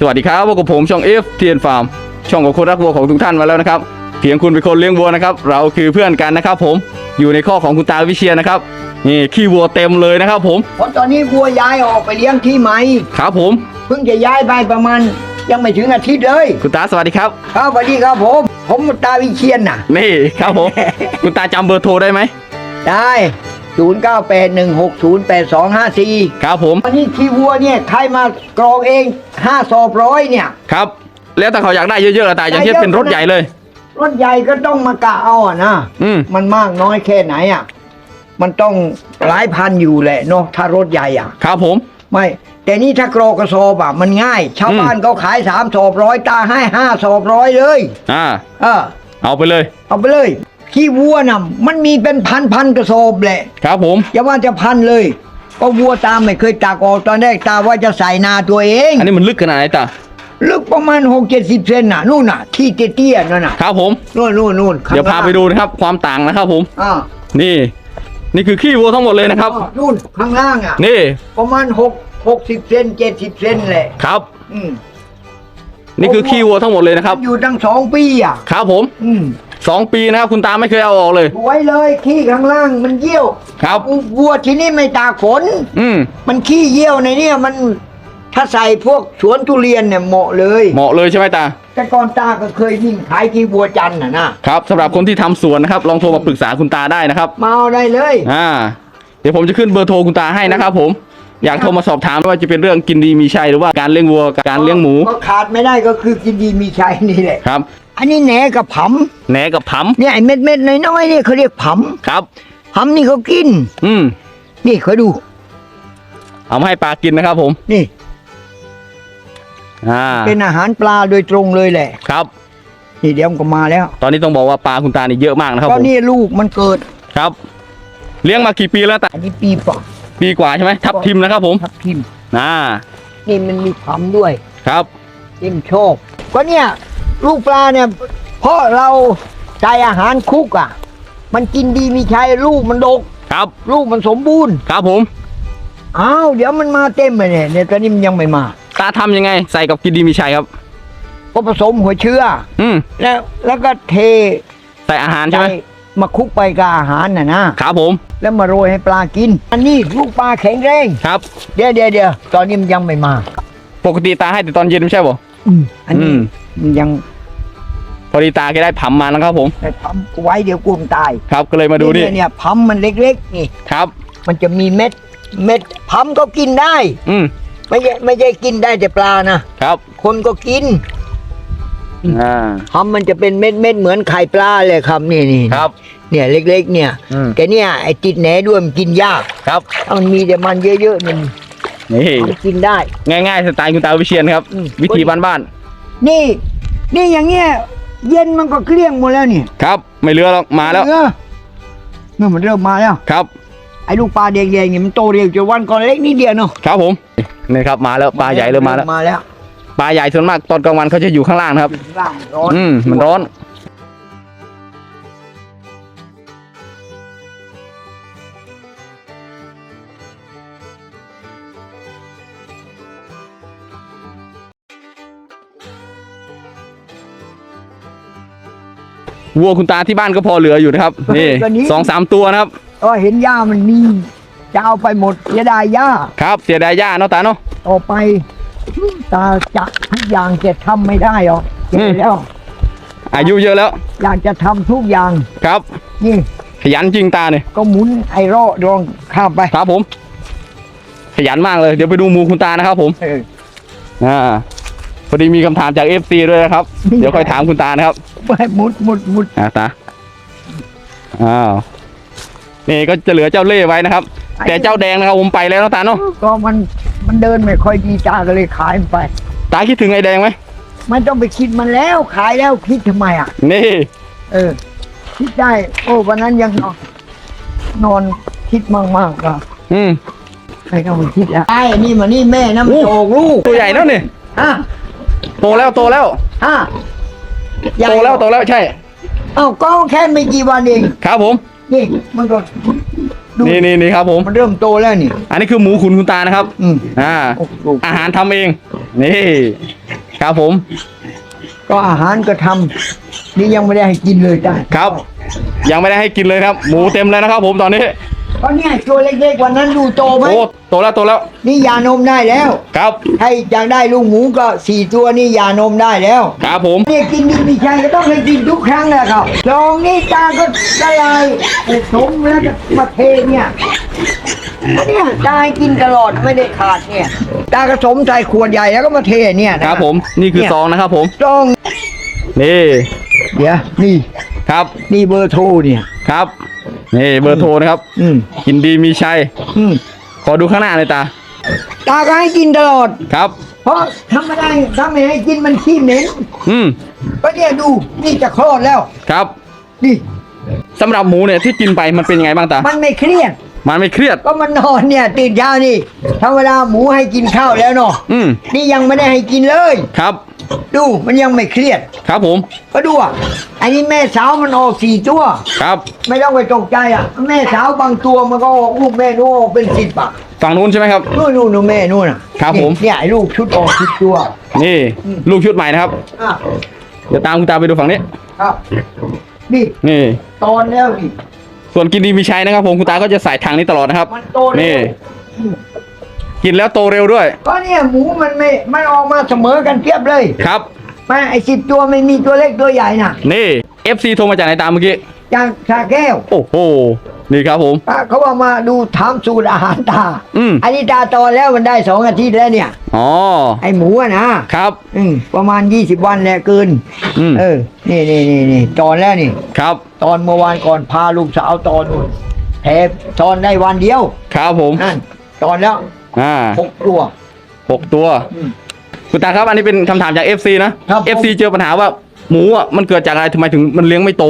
สวัสดีครับพบกับผมช่อง F เทียนฟาร์มช่องของคนรักวัวของทุกท่านมาแล้วนะครับเพียงคุณเป็นคนเลี้ยงวัวนะครับ เราคือเพื่อนกันนะครับผมอยู่ในข้อของคุณตาวิเชียนนะครับนี่ขี้วัวเต็มเลยนะครับผมเพราะตอนนี้วัวย้ายออกไปเลี้ยงที่ใหม่ครับผมเพิ่งจะย้ายไปประมาณยังไม่ถึงอาทิตย์เลยคุณตาสวัสดีครับครับสวัสดีครับผม ผมตาวิเชียนน่ะ นี่ครับผม คุณตาจำเบอร์โทรได้ไหมได้ 0 9 8 1 6 0 8 2 5 4 ครับผมวันนี้ที่วัวเนี่ยใครมากรองเอง5สอบร้อยเนี่ย ครับ แล้วถ้าเขาอยากได้เยอะๆอะตาอย่างเช่นเป็นรถใหญ่เลย รถใหญ่ก็ต้องมากะเอาอะนะอืม มันมากน้อยแค่ไหนอะ มันต้องหลายพันอยู่แหละเนาะถ้ารถใหญ่อะ ครับผม ไม่ แต่นี่ถ้ากรอกกระสอบอะมันง่าย ชาวอืม บ้านเขาขายสามสอบร้อยตาให้ห้าสอบร้อยเลย อ่า เออ เอาไปเลย เอาไปเลย ขี้วัวน่ะมันมีเป็นพันพันกระสอบแหละครับผม อย่าว่าจะพันเลยก็วัวตามไม่เคยตากออกตอนแรกตาว่าจะใส่นาตัวเอง อันนี้มันลึกขนาดไหนตาลึกประมาณหกเจ็ดสิบเซนน่ะนู่นน่ะ ที่เตี้ยๆนั่นน่ะครับผมนู่นนู่นนู่นข้งเดี๋ยวพาล่งไปดูนะครับ ความต่างนะครับผมอ่านี่ นี่คือขี้วัวทั้งหมดเลยนะครับนู่นข้างล่างอะนี่ ประมาณหกหกสิบเซนเจ็ดสิบเซนแหละครับ อืมนี่คือขี้วัวทั้งหมดเลยนะครับมันอยู่ตั้งสองปีอะครับผม อืม สองปีนะครับคุณตาไม่เคยเอาออกเลยสวยเลยขี้ข้างล่างมันเยี่ยวครับ วัวที่นี่ไม่ตากฝน อืมมันขี้เยี่ยวในเนี่ยมันถ้าใส่พวกสวนทุเรียนเนี่ยเหมาะเลย เหมาะเลยใช่ไหมตา แต่ก่อนตาก็เคยวิ่งขายขี้วัวจันทร์น่ะนะครับสำหรับคนที่ทำสวนนะครับ ลองโทรมาปรึกษาคุณตาได้นะครับ มาเอาได้เลย อ่า เดี๋ยวผมจะขึ้นเบอร์โทรคุณตาให้นะครับผม อยากโทรมาสอบถามว่าจะเป็นเรื่องกินดีมีชัยหรือว่าการเลี้ยงวัวการเลี้ยงหมู ก็ขาดไม่ได้ก็คือกินดีมีชัยนี่แหละ ครับ อันนี้แหนกับผำแหนกับผำเนี่ยไอ้เม็ดเม็ดๆน้อยๆเนี่ยเขาเรียกผครับำผำนี่เขากิน อืมนี่เขาดูเอามาให้ปลากินนะครับ ผม นี่อ่าเป็นอาหารปลาโดยตรงเลยแหละ ครับ นี่เดี๋ยวมันก็มาแล้ว ตอนนี้ต้องบอกว่าปลาคุณตานี่เยอะมากนะครับก็ผมนี่ลูกมันเกิดครับ เลี้ยงมากี่ปีแล้วตาอันนี้ปีป่ะปีกว่าใช่ไหมทับทิมนะครับ ผมทับทิมอ่านี่มันมีผำด้วยครับทิมโชคก็เนี่ย ลูกปลาเนี่ย เพราะเราใส่อาหารคุกอะ มันกินดีมีชัยลูกมันดก ครับลูกมันสมบูรณ์ครับผมอ้าวเดี๋ยวมันมาเต็มเลยเนี่ยเนี่ยตอนนี้มันยังไม่มา ตาทำยังไง ใส่กับกินดีมีชัยครับ ก็ผสมหัวเชื้อ อืมแล้วแล้วก็เทใส่อาหารใช่ไหมใส่มาคลุกไปกับอาหารน่ะนะครับผมแล้วมาโรยให้ปลากิน อันนี้ลูกปลาแข็งแรง ครับ เดี๋ยวเดี๋ยวเดี๋ยวตอนนี้มันยังไม่มา ปกติตาให้แต่ตอนเย็นไม่ใช่ป่ะอืมอันนี้อืมมัน ยังพอดีตาแกได้ผำมานะครับผมแต่พัมไว้เดี๋ยวกลัวมนตายครับก็เลยมาดูนี่เยเนี่ยพัมมันเล็กๆนี่ครับ มันจะมีเม็ดเม็ดพัมก็กินได้ อืมไม่ใช่ไม่ใช่กินได้แต่ปลานะครับคนก็กินอ่าพัมมันจะเป็นเม็ดเม็ดๆเหมือนไข่ปลาเลยครับนี่นี่ครับเนี่ยเล็ก ๆ เนี่ยอืมแต่เนี่ยไอ้ติดแหนด้วยมันกินยากครับถ้ามันมีแต่มันเยอะๆมันนี่มันกินได้ ง่ายๆสไตล์คุณตาวิเชียนครับ อืม วิธีบ้าน นี่ นี่อย่างเงี้ยเย็นมันก็เกลี้ยงหมดแล้วนี่ๆครับ ไม่เหลือหรอกมาแล้ว เออเนี่ยมันเริ่มมาแล้ว ครับ ไอ้ลูกปลาแดงๆนี่มันโตเร็วจนวันก่อนเล็กนิดเดียวเนาะครับผมนี่ครับมาแล้วปลาใหญ่เริ่มมาแล้วมาแล้วปลาใหญ่ส่วนมากตอนกลางวันเขาจะอยู่ข้างล่างนะครับอยู่ข้างล่างร้อน อืมมันร้อน วัวคุณตาที่บ้านก็พอเหลืออยู่นะครับ นี่สองสามตัวนะครับ ก็เห็นหญ้ามันมีจะเอาไปหมดเสียดายหญ้าครับเสียดายย่าเนาะตาเนาะ ต่อไป ตาจะทุกอย่างจะทำไม่ได้หรอกอืมแก่แล้วอายุเยอะแล้วอยากจะทำทุกอย่างครับ นี่ขยันจริงตาเนี่ยก็หมุนไอ้รอรองข้ามไปครับผม ขยันมากเลยเดี๋ยวไปดูหมูคุณตานะครับผมเอออ่า พอดีมีคำถามจากเอฟซีด้วยนะครับนี่เดี๋ยวค่อยถามคุณตานะครับ ไปหมุดหมุดหมุดอ่าตา อ้าว นี่ก็จะเหลือเจ้าเล่ห์ไว้นะครับ แต่เจ้าแดงนะครับผมไปแล้วนะตาเนาะ ก็มันมันเดินไม่ค่อยดีตาก็เลยขายมันไป ตาคิดถึงไอ้แดงไหม ไม่ต้องไปคิดมันแล้วขายแล้วคิดทำไมอะ นี่ เออ คิดได้ โอ้วันนั้นยังนอนนอนคิดมากๆก็อืม ไม่ต้องไปคิดแล้วไอ้นี่มานี่แม่น้ำโจกลูกตัวใหญ่แล้วนี่ อะ โตแล้วโตแล้วอะโตแล้วโตแล้วใช่ เอ้าก็แค่ไม่กี่วันเอง ครับผม นี่มันก็ดูนี่นี่นี่ครับผม มันเริ่มโตแล้วนี่ อันนี้คือหมูขุนคุณตานะครับ อืมอ่า โอ้โหอาหารทำเอง นี่ ครับผม ก็อาหารก็ทำนี่ยังไม่ได้ให้กินเลยจ้ะ ครับ ยังไม่ได้ให้กินเลยครับ หมูเต็มเลยนะครับผมตอนนี้ เพราะเนี่ยตัวเล็กๆกว่านั้นดูโตไหมโอ้โตแล้วโตแล้วนี่ยานมได้แล้วครับให้อยากได้ลูกหมูก็สี่ตัวนี่ยานมได้แล้วครับผมเนี่ยกินดีมีชัยก็ต้องให้กินทุกครั้งแหละครับลองนี่ตาก็ได้เลยผสมแล้วก็มาเทเนี่ยเนี่ยตาให้กินตลอดไม่ได้ขาดเนี่ย ตากระสมใส่ขวดใหญ่แล้วก็มาเทเนี่ยนะครับผมนี่คือซองนะครับผมต้องนี่เดี๋ยวนี่ครับ นี่เบอร์โทรเนี่ยครับ นี่เบอร์โทรนะครับอืมกินดีมีชัย อืมขอดูข้างหน้าเลยตา ตาก็ให้กินตลอด ครับ เพราะทำไม่ได้ถ้าไม่ให้กินมันขี้เหม็นอืม ก็เนี่ยดูนี่จะคลอดแล้วครับ นี่สำหรับหมูเนี่ยที่กินไปมันเป็นยังไงบ้างตา มันไม่เครียด มันไม่เครียด ก็มันนอนเนี่ยตื่นเช้านี่ธรรมดาหมูให้กินข้าวแล้วเนาะอืม นี่ยังไม่ได้ให้กินเลย ครับ ดูมันยังไม่เครียดครับผม ก็ดูอะอันนี้แม่สาวมันออกสี่ตัว ครับไม่ต้องไปตกใจอะ แม่สาวบางตัวมันก็ออกลูกแม่นู้นออกเป็นสิบอะฝั่งนู้นใช่ไหมครับ นู่นนู่นนู่นแม่นู่นอะครับผม เนี่ยเนี่ยไอ้ลูกชุดออกสิบตัวนี่อืมลูกชุดใหม่นะครับ อะเดี๋ยวตามคุณตาไปดูฝั่งนี้ ครับนี่นี่ ตอนแล้วนี่ส่วนกินดีมีชัยนะครับผมคุณตาก็จะใส่ถังนี้ตลอดนะครับ มันโตแล้วนี่ อืม กินแล้วโตเร็วด้วย ก็เนี่ยหมูมันไม่มันออกมาเสมอกันเทียบเลยครับแม่ไอ้สิบตัวไม่มีตัวเล็กตัวใหญ่น่ะนี่ FC โทรมาจากไหนตามเมื่อกี้ จากชาแก้วโอ้โห นี่ครับผม ป้าเขาว่ามาดูถามสูตรอาหารตาอืมอันนี้ตาโตแล้วมันได้สองอาทิตย์แล้วเนี่ย อ๋อ ไอหมูอะนะครับ อืมประมาณยี่สิบวันแหละเกินอืม เออ นี่นี่นี่นี่ตอนแล้วนี่ ครับ ตอนเมื่อวานก่อนพาลูกสาวตอนนู่นแถมตอนได้วันเดียว ครับผม นั่น ตอนแล้ว อ่าหกตัวหกตัว อืม คุณตาครับอันนี้เป็นคำถามจาก FC นะ ครับผม FC เจอปัญหาว่าหมูอะมันเกิดจากอะไรทำไมถึงมันเลี้ยงไม่โต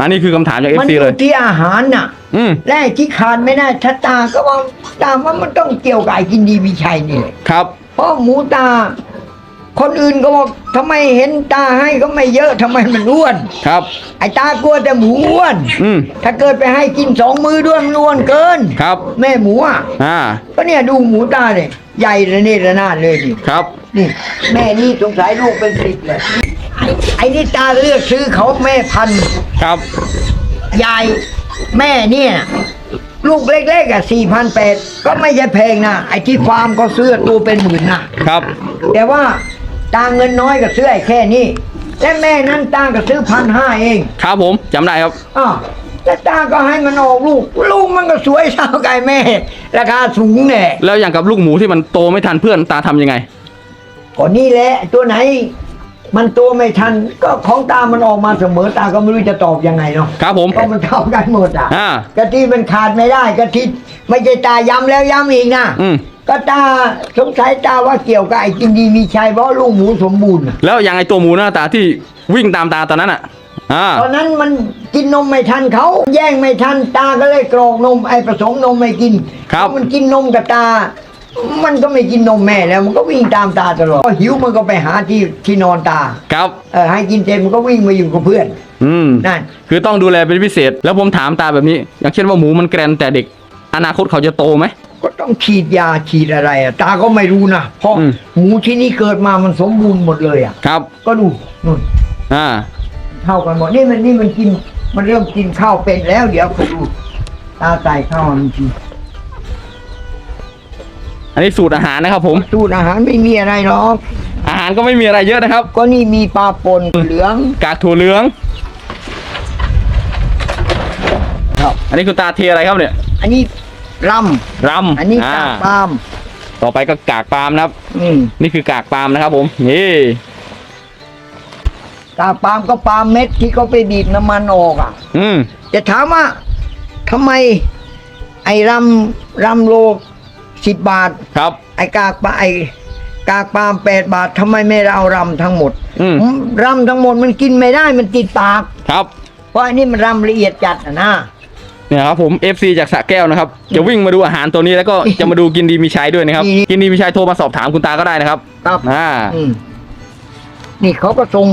อันนี้คือคำถามจาก มัน FC อเลยู่ยที่อาหารน่ะ อืมและไอ้ที่ขาดไม่ได้ถ้าตาก็ว่าตามว่ามันต้องเกี่ยวกับไอ้กินดีมีชัยนี่แหละครับ เพราะหมูตา คนอื่นก็บอกทำไมเห็นตาให้ก็ไม่เยอะทำไมมันอ้วน ครับ ไอ้ตากลัวแต่หมูอ้วน อืม ถ้าเกิดไปให้กินสองมือด้วยมันอ้วนเกินครับ แม่หมูอะอ่า ก็เนี่ยดูหมูตาเนี่ยใหญ่ระเนระนาดเลยนี่ครับ นี่ แม่นี่สงสัยลูกเป็นสิบเลยไอ้ไอ้นี่ตาเลือกซื้อเขาแม่พันธุ์ ครับ ยายแม่เนี่ย ลูกเล็กๆอะสี่พันแปดก็ไม่ใช่แพงนะ ไอ้ที่ฟาร์มก็ซื้อตัวเป็นหมื่นนะครับ แต่ว่า ตาเงินน้อยก็ซื้อไอ้แค่นี้และแม่นั้นตาก็ซื้อพันห้าเองครับผมจำได้ครับ อ้าวแล้วตาก็ให้มันออกลูก ลูกมันก็สวยเท่ากับไอ้แม่ ราคาสูงแน่แล้วอย่างกับลูกหมูที่มันโตไม่ทันเพื่อนตาทำยังไง ก็นี่แหละ ตัวไหน มันตัวไม่ทัน ก็ของตามันออกมาเสมอตาก็ไม่รู้จะตอบยังไงเนาะครับผมก็มันเท่ากันหมดอะอ่ากะทิมันขาดไม่ได้กะทิไม่ใช่ตาย้ำแล้วย้ำอีกนะ อืม ก็ตาสงสัยตาว่าเกี่ยวกับไอ้กินดีมีชัยเพราะลูกหมูสมบูรณ์น่ะแล้วอย่างไอตัวหมูหน้าตาที่วิ่งตามตาตอนนั้นอะอ่าตอนนั้นมันกินนมไม่ทันเขาแย่งไม่ทันตาก็เลยกรอกนมไอ้ผสมนมไม่กินครับเพาะมันกินนมกับตา มันก็ไม่กินนมแม่แล้วมันก็วิ่งตามตาตลอดพอหิวมันก็ไปหาที่ที่นอนตาครับเออให้กินเสร็จมันก็วิ่งมาอยู่กับเพื่อน อืมนั่นคือต้องดูแลเป็นพิเศษ แล้วผมถามตาแบบนี้ อย่างเช่นว่าหมูมันแกรนแต่เด็ก อนาคตเขาจะโตไหม ก็ต้องฉีดยาฉีดอะไรอะตาก็ไม่รู้นะเพราะอืม หมูที่นี่เกิดมามันสมบูรณ์หมดเลยอะ ครับก็ดูนู่นอ่าเท่ากันหมดนี่มันนี่มันกิน มันเริ่มกินข้าวเป็นแล้ว เดี๋ยวก็ดูตาใส่ข้าวมันกินอันนี้สูตรอาหารนะครับผม สูตรอาหารไม่มีอะไรหรอกอาหารก็ไม่มีอะไรเยอะนะครับ ก็นี่มีปลาปนเหลือง กากถั่วเหลืองครับ อันนี้คุณตาเทอะไรครับเนี่ย อันนี้ รรำำอันนี้กากปาล์มต่อไปก็กากปาล์มนะครับ อืมนี่คือกากปาล์มนะครับ ผมนี่กากปาล์มก็ปาล์มเม็ดที่เขาไปบีบน้ำมันออกอะ อืมจะถามว่าทำไม ไอ้รำรำโลสิบบาท ครับ ไอ้กากปาไอ้กากปาล์มแปดบาททำไมไม่เอารำทั้งหมดอืมรำทั้งหมดมันกินไม่ได้มันติดปาก ครับเพราะอันนี้มันรำละเอียดจัดอะนะ เนี่ยครับผม FC จากสระแก้วนะครับ จะวิ่งมาดูอาหารตัวนี้แล้วก็จะมาดูกินดีมีชัยด้วยนะครับนี่กินดีมีชัยโทรมาสอบถามคุณตาก็ได้นะครับครับอ่าอืมนี่เขาก็ส่ง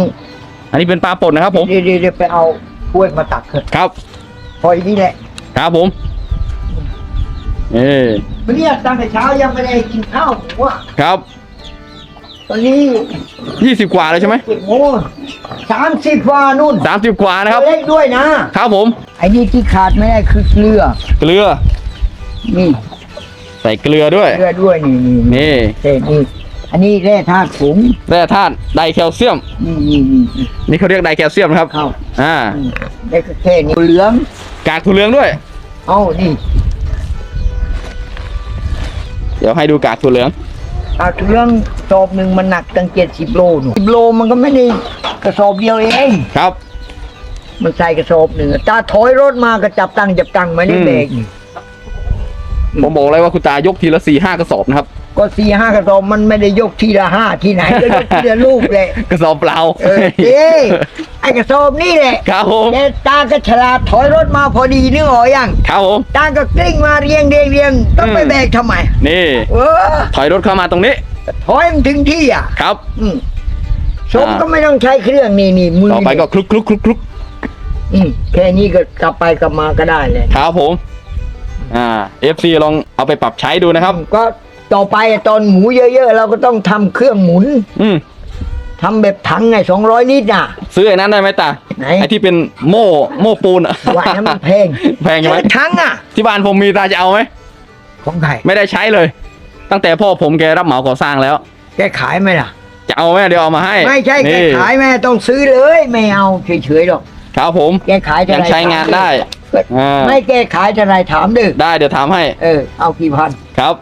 อันนี้เป็นปลาป่นนะครับผมเดี๋ยวเดี๋ยวเดี๋ยวไปเอากล้วยมาตักเถอะครับ พออย่างนี้แหละครับผมเออวันนี้ตั้งแต่เช้ายังไม่ได้กินข้าวผมว่าครับ ตอนนี้ยี่สิบกว่าเลยใช่ไหมโอ้สามสิบกว่านู่นสามสิบกว่านะครับ เล็กด้วยนะ ครับผม ไอ้นี่ที่ขาดไม่ได้คือเกลือ เกลือ นี่ใส่เกลือด้วย เกลือด้วยนี่นี่นี่เศษนี่อันนี้แร่ธาตุผงแร่ธาตุไดแคลเซียม นี่นี่นี่นี่นี่เขาเรียกไดแคลเซียมนะครับ เข้าอ่า อืมได้ก็แค่นี้เหลือง กากถั่วเหลืองด้วย เอ้านี่เดี๋ยวให้ดูกากถั่วเหลือง อาเครื่องสอบหนึ่งมันหนักตั้งเจ็ดสิบโลหนูสิบโลมันก็ไม่ได้กระสอบเดียวเองครับมันใส่กระสอบหนึ่งตาถอยรถมาก็จับตังค์จับตังค์ไม่ได้อืมเบรกนี่ผมบอกเลยว่าคุณตายกทีละสี่ห้ากระสอบนะครับ ก็สี่ห้ากระสอบมันไม่ได้ยกทีละห้าที่ไหนก็ยกทีละลูกเลยกระสอบเปล่าเออเจ๊ไอ้กระสอบนี่แหละครับผมแต่ตาก็ฉลาดถอยรถมาพอดีนึกออกยังครับผมตาก็กลิ้งมาเรียงเรียงเรียงต้องไปอืมแบกทำไม นี่เออถอยรถเข้ามาตรงนี้ ถอยมันถึงที่อะครับ อืมสมอ่าก็ไม่ต้องใช้เครื่องนี่นี่มือต่อไปก็คลุกคลุกคลุกคลุกอืมแค่นี้ก็กลับไปกลับมาก็ได้เลยครับผม อ่า FC ลองเอาไปปรับใช้ดูนะครับ ก็ ต่อไปตอนหมูเยอะ ๆ เราก็ต้องทำเครื่องหมุนอืมทำแบบถังไงสองร้อยลิตรน่ะ ซื้อไอ้นั้นได้ไหมตาไหน ไอ้ที่เป็นโม่โม่ปูนอะว่าให้มันแพงแพงใช่ไหมถังอะ ที่บ้านผมมีตาจะเอาไหมของใครไม่ได้ใช้เลย ตั้งแต่พ่อผมแกรับเหมาก่อสร้างแล้ว แกขายไหมล่ะ จะเอาไหมเดี๋ยวเอามาให้ไม่ใช่แกนี่ขายแม่ต้องซื้อเลยไม่เอาเฉยๆหรอก ครับผมแกขายเท่ายังไหรใช้งานได้อ่าไม่แกขายเท่าไหรถามดึกได้เดี๋ยวถามให้เออเอากี่พันครับ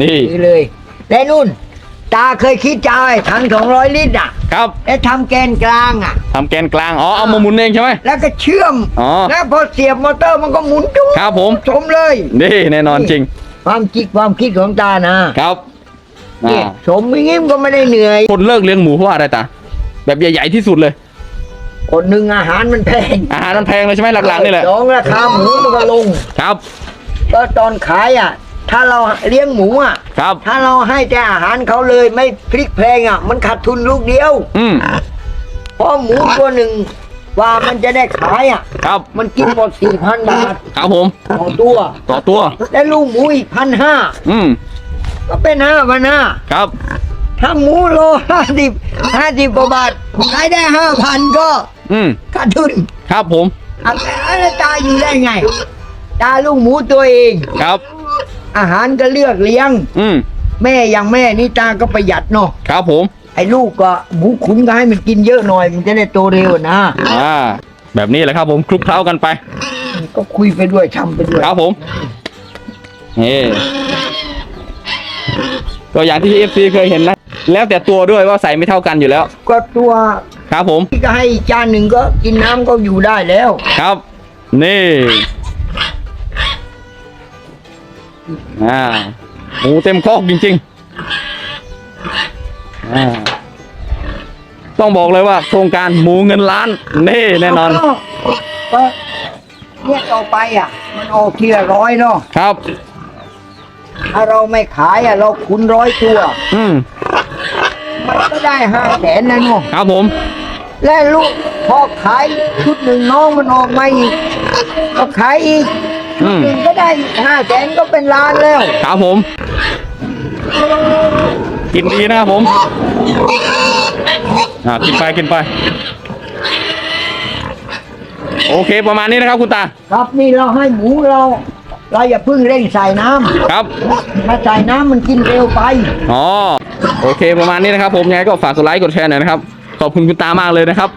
นี่ซื้อเลย และนุ่น ตาเคยคิดจะเอาไอ้ถังสองร้อยลิตรอะ ครับแล้วทำแกนกลางอะ ทำแกนกลางอ๋อเอามาหมุนเองใช่ไหม แล้วก็เชื่อม อ๋อ แล้วพอเสียบมอเตอร์มันก็หมุนจุ๊ครับผม ชมเลย นี่แน่นอนจริงความคิดความคิดของตานะครับเนี่ยอ่าสมอย่างงี้มันก็ไม่ได้เหนื่อย คนเลิกเลี้ยงหมูเพราะว่าอะไรตาแบบใหญ่ๆที่สุดเลย คนหนึ่งอาหารมันแพงอาหารมันแพงเลยใช่ไหมหลักๆนี่แหละสองราคาหมูมันก็ลง ครับ ก็ตอนขายอะ ถ้าเราเลี้ยงหมูอะ ครับ ถ้าเราให้แต่อาหารเขาเลยไม่พลิกแพลงอะ มันขาดทุนลูกเดียว อืมเพราะหมูตัวหนึ่งว่ามันจะได้ขายอะ ครับ มันกินหมดสี่พันบาทครับผม ต่อตัว ต่อตัว และลูกหมูอีกพันห้าอืมก็เป็นห้าพันห้าครับ ถ้าหมูโลห้าสิบห้าสิบกว่าบาทขายได้ห้าพันก็อืมขาดทุนครับผม อะไรตาอยู่ได้ไง ตาลูกหมูตัวเอง ครับ อาหารก็เลือกเลี้ยง อืมแม่อย่างแม่นี่ตาก็ประหยัดเนาะครับผม ไอ้ลูกก็หมูขุนก็ให้มันกินเยอะหน่อย มันจะได้โตเร็วนะอ่า แบบนี้แหละครับผมคลุกเคล้ากันไป ก็คุยไปด้วยทำไปด้วยครับผมนี่ก็อย่างที่ FC เคยเห็นนะ แล้วแต่ตัวด้วยว่าใส่ไม่เท่ากันอยู่แล้ว ก็ตัวครับผม ที่ก็ให้อีกจานหนึ่งก็กินน้ำก็อยู่ได้แล้ว ครับ นี่ อ่าหมูเต็มคอกจริงๆอ่าต้องบอกเลยว่า โครงการหมูเงินล้านนี่แน่นอนก็ก็เนี่ยต่อไปอะ มันออกทีละร้อยเนาะครับ ถ้าเราไม่ขายอะ เราขุนร้อยตัว อืมมันก็ได้ห้าแสนนะเนาะครับผม และลูกพอขายชุดหนึ่งน้องมันออกมาอีกก็ขายอีก อืม หนึ่งก็ได้ห้าแสนก็เป็นล้านแล้ว ครับผม กินดีนะครับผม อ่า กินไปกินไป โอเคประมาณนี้นะครับคุณตา ครับนี่เราให้หมูเรา เราอย่าเพิ่งเร่งใส่น้ำครับ ถ้าใส่น้ำมันกินเร็วไป อ๋อ โอเคประมาณนี้นะครับผม ยังไงก็ฝากกดไลค์กดแชร์หน่อยนะครับ ขอบคุณคุณตามากเลยนะครับ